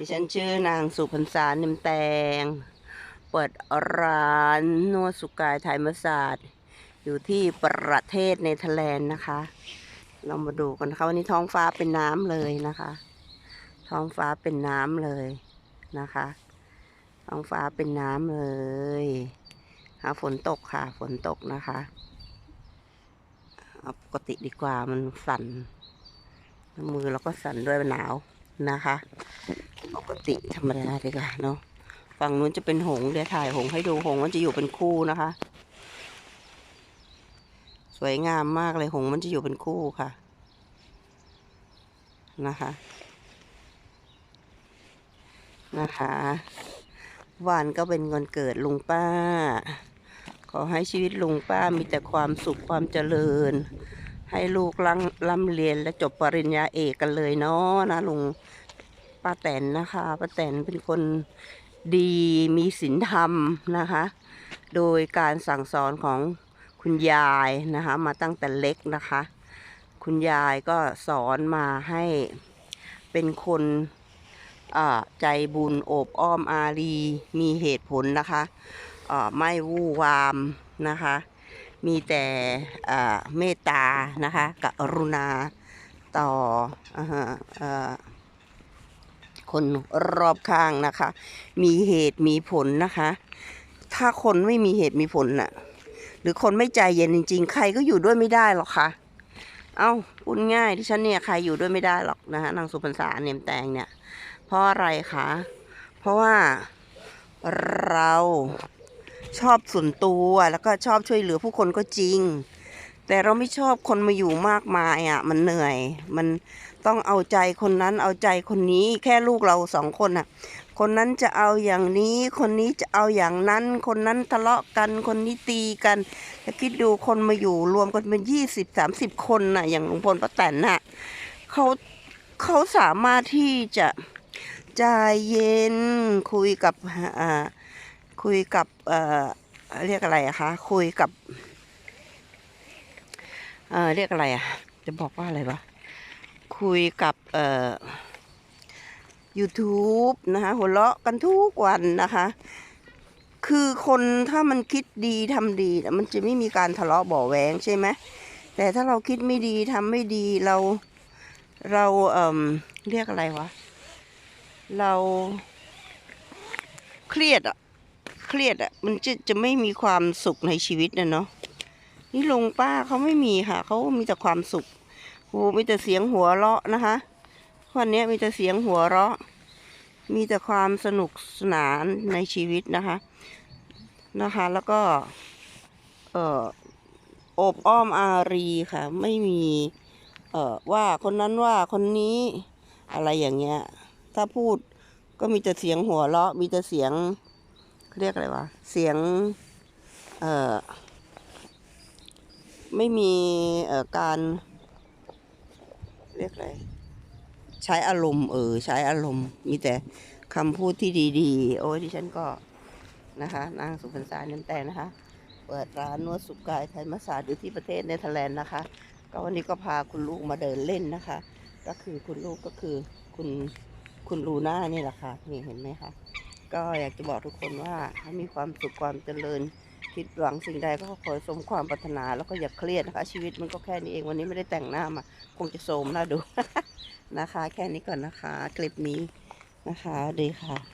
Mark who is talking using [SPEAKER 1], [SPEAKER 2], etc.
[SPEAKER 1] ดิฉันชื่อนางสุพรรษานิมแตง เปิดร้านนวดสุกายไทยมาสาดอยู่ที่ประเทศเนเธอร์แลนด์นะคะ เรามาดูกันนะคะวันนี้ท้องฟ้าเป็นน้ำเลยนะคะ ท้องฟ้าเป็นน้ำเลยนะคะ ท้องฟ้าเป็นน้ำเลยค่ะฝนตกค่ะ ฝนตกนะคะเอาปกติดีกว่ามันสั่น มือเราก็สั่นด้วยหนาวนะคะ ปกติธรรมดาดีกว่าเนาะฝั่งนู้นจะเป็นหงเดี๋ยวถ่ายหงให้ดูหงมันจะอยู่เป็นคู่นะคะ สวยงามมากเลยหงมันจะอยู่เป็นคู่ค่ะนะคะ นะคะ วันก็เป็นวันเกิดลุงป้า ขอให้ชีวิตลุงป้ามีแต่ความสุขความเจริญ ให้ลูกร่ำร่ำเรียนและจบปริญญาเอกกันเลยเนาะนะลุง ป้าแตนนะคะป้าแตนเป็นคนดีมีศีลธรรมนะคะ โดยการสั่งสอนของคุณยายนะคะ มาตั้งแต่เล็กนะคะ คุณยายก็สอนมาให้เป็นคนใจบุญโอบอ้อมอารีมีเหตุผลนะคะไม่วู่วามนะคะ มีแต่เมตตานะคะกรุณาต่อ,อ,ออ คนรอบข้างนะคะ มีเหตุมีผลนะคะ ถ้าคนไม่มีเหตุมีผลน่ะ หรือคนไม่ใจเย็นจริง ๆ ใครก็อยู่ด้วยไม่ได้หรอกค่ะ เอ้าพูดง่ายที่ฉันเนี่ยใครอยู่ด้วยไม่ได้หรอกนะคะนางสุพรรษาเนียมแตงเนี่ย เพราะอะไรคะเพราะว่าเราชอบส่วนตัวแล้วก็ชอบช่วยเหลือผู้คนก็จริง แต่เราไม่ชอบคนมาอยู่มากมายอะ มันเหนื่อย มันต้องเอาใจคนนั้นเอาใจคนนี้แค่ลูกเราสองคนอะ คนนั้นจะเอาอย่างนี้ คนนี้จะเอาอย่างนั้น คนนั้นทะเลาะกันคนนี้ตีกันแล้วคิดดูคนมาอยู่รวมกันเป็นยี่สิบสามสิบคนน่ะ อย่างลุงพลป้าแตนน่ะเขาเขาสามารถที่จะใจเย็นคุยกับอ่าคุยกับเอ่อเรียกอะไรคะคุยกับ เออเรียกอะไรอะ จะบอกว่าอะไรวะ คุยกับเอ่อ YouTube นะคะหัวเราะกันทุกวันนะคะ คือคนถ้ามันคิดดีทำดีมันจะไม่มีการทะเลาะบ่อแหวงใช่ไหมแต่ถ้าเราคิดไม่ดีทำไม่ดีเราเราเอ่มเรียกอะไรวะ เราเครียดอะเครียดอะมันจะจะไม่มีความสุขในชีวิตนะเนาะ นี่ลุงป้าเขาไม่มีค่ะ เขามีแต่ความสุขโอ้มีแต่เสียงหัวเราะนะคะ วันนี้มีแต่เสียงหัวเราะ มีแต่ความสนุกสนานในชีวิตนะคะ นะคะ แล้วก็ เอ่อโอบอ้อมอารีค่ะ ไม่มี เอ่อว่าคนนั้นว่าคนนี้อะไรอย่างเงี้ย ถ้าพูดก็มีแต่เสียงหัวเราะ มีแต่เสียงเขาเรียกอะไรวะ เสียง เอ่อ ไม่มีการเรียกอะไรใช้อารมณ์เออใช้อารมณ์ มีแต่คำพูดที่ดีๆ โอ้ยดิฉันก็นะคะนางสุพรรษาเนียมแต่นะคะ เปิดร้านนวดสุกายไทยมาสาดอยู่ที่ประเทศเนเธอร์แลนด์นะคะ ก็วันนี้ก็พาคุณลูกมาเดินเล่นนะคะ ก็คือคุณลูกก็คือคุณคุณลูน่านี่แหละค่ะนี่เห็นไหมคะก็อยากจะบอกทุกคนว่าให้มีความสุขความเจริญิดหวังสิ่งใดก็ขอสมความปรารถนาแล้วก็อย่าเครียดนะคะ ชีวิตมันก็แค่นี้เองวันนี้ไม่ได้แต่งหน้ามา คงจะโสมหน้าดูนะคะ แค่นี้ก่อนนะคะ คลิปนี้นะคะดีค่ะ